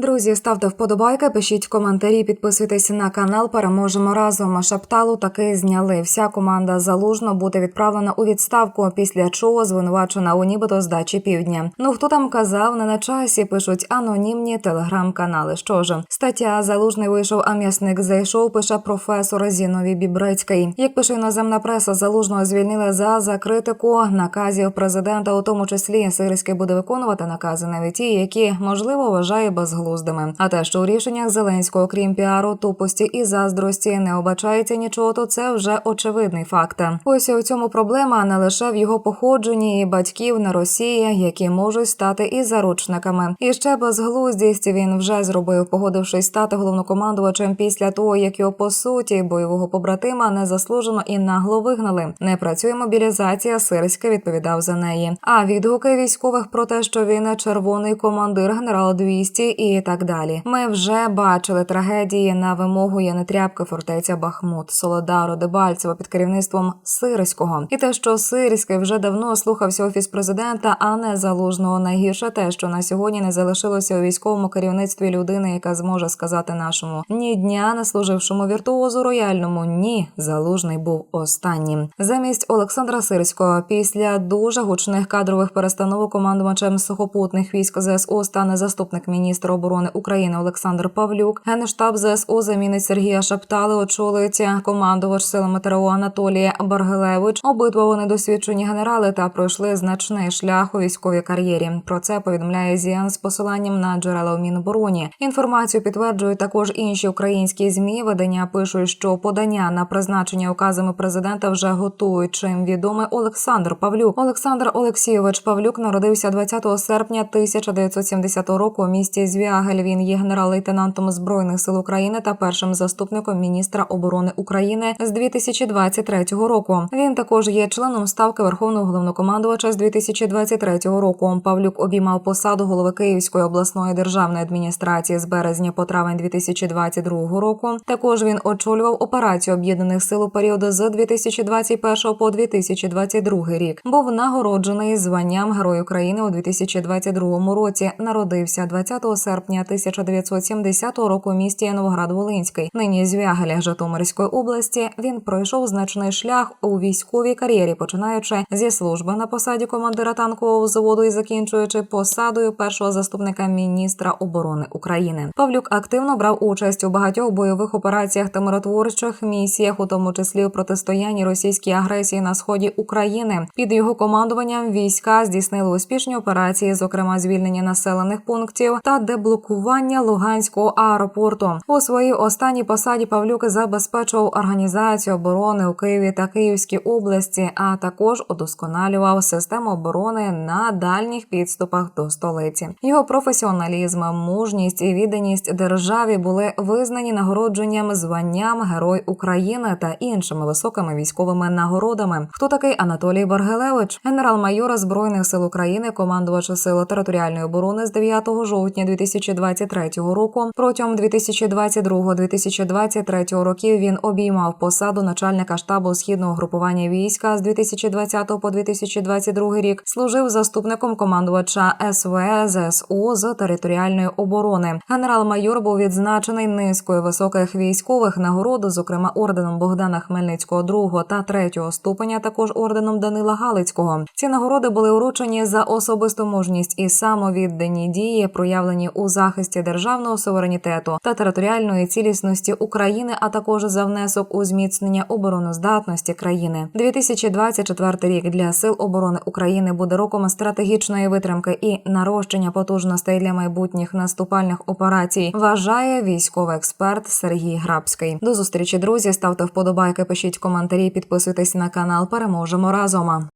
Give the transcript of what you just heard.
Друзі, ставте вподобайки, пишіть коментарі, підписуйтесь на канал. Переможемо разом. Шапталу таки зняли. Вся команда залужно буде відправлена у відставку. Після чого звинувачена у нібито здачі півдня. Ну хто там казав, не на часі пишуть анонімні телеграм-канали. Що ж, стаття залужний вийшов, а м'ясник зайшов. Пише професор Зіновій Бібрецький. Як пише іноземна преса, залужного звільнили за за критику наказів президента, у тому числі Сирський буде виконувати накази, навіть ті, які можливо вважає безглуздими. А те, що у рішеннях Зеленського, крім піару, тупості і заздрості, не обачається нічого, то це вже очевидний факт. Ось у цьому проблема не лише в його походженні і батьків на Росії, які можуть стати і заручниками. І ще безглуздість він вже зробив, погодившись стати головнокомандувачем після того, як його по суті бойового побратима незаслужено і нагло вигнали. Не працює мобілізація. Сирська відповідав за неї. А відгуки військових про те, що він червоний командир генерал 200 і так далі. Ми вже бачили трагедії на вимогу Янетрябки, фортеця Бахмут, Солодару, Дебальцево під керівництвом Сирського. І те, що Сирський вже давно слухався офіс президента, а не залужного. Найгірше те, що на сьогодні не залишилося у військовому керівництві людини, яка зможе сказати нашому ні дня не служившому віртуозу рояльному. Ні, залужний був останнім. Замість Олександра Сирського після дуже гучних кадрових перестановок командувачем сухопутних військ ЗСУ стане заступник міністра оборони України Олександр Павлюк. Генштаб ЗСУ замінить Сергія Шаптали. Очолить командувач силами ТРО Анатолія Баргилевич. Обидва вони досвідчені генерали та пройшли значний шлях у військовій кар'єрі. Про це повідомляє ЗІАН з посиланням на джерела у Мінобороні. Інформацію підтверджують також інші українські змі. Видання пишуть, що подання на призначення указами президента вже готують. Чим відомий Олександр Павлюк. Олександр Олексійович Павлюк народився 20 серпня 1970 року у місті Звягель. Він є генерал-лейтенантом збройних сил України та першим заступником міністра оборони України з 2023 року. Він також є членом ставки Верховного головнокомандувача з 2023 року. Павлюк обіймав посаду голови Київської обласної державної адміністрації з березня по травень 2022 року. Також він очолював операцію об'єднаних сил у період з 2021 по 2022 рік. Був нагороджений званням Герой України у 2022 році. Народився 20 серпня 1970 року у місті Новоград-Волинський. Нині з Вягеля Житомирської області він пройшов значний шлях у військовій кар'єрі, починаючи зі служби на посаді командира танкового взводу і закінчуючи посадою першого заступника міністра оборони України. Павлюк активно брав участь у багатьох бойових операціях та миротворчих місіях, у тому числі у протистоянні російській агресії на сході України. Під його командуванням війська здійснили успішні операції, зокрема звільнення населених пунктів та деблокування Луганського аеропорту. У своїй останній посаді Павлюк забезпечував організацію оборони у Києві та Київській області, а також удосконалював систему оборони на дальніх підступах до столиці. Його професіоналізм, мужність і відданість державі були визнані нагородженням званням Герой України та іншими високими військовими нагородами. Хто такий Анатолій Баргелевич, генерал-майор збройних сил України, командувач сил територіальної оборони з 9 жовтня 2023 року. Протягом 2022-2023 років він обіймав посаду начальника штабу східного групування війська з 2020 по 2022 рік. Служив заступником командувача СВ ЗСУ з територіальної оборони. Генерал-майор був відзначений низкою високих військових нагород, зокрема орденом Богдана Хмельницького другого та третього ступеня, також орденом Данила Галицького. Ці нагороди були урочені за особисту мужність і самовіддані дії, проявлені у захисті державного суверенітету та територіальної цілісності України, а також за внесок у зміцнення обороноздатності країни. 2024 рік для сил оборони України буде роком стратегічної витримки і нарощення потужностей для майбутніх наступальних операцій. Вважає військовий експерт Сергій Грабський. До зустрічі, друзі. Ставте вподобайки, пишіть коментарі, підписуйтесь на канал. Переможемо разом.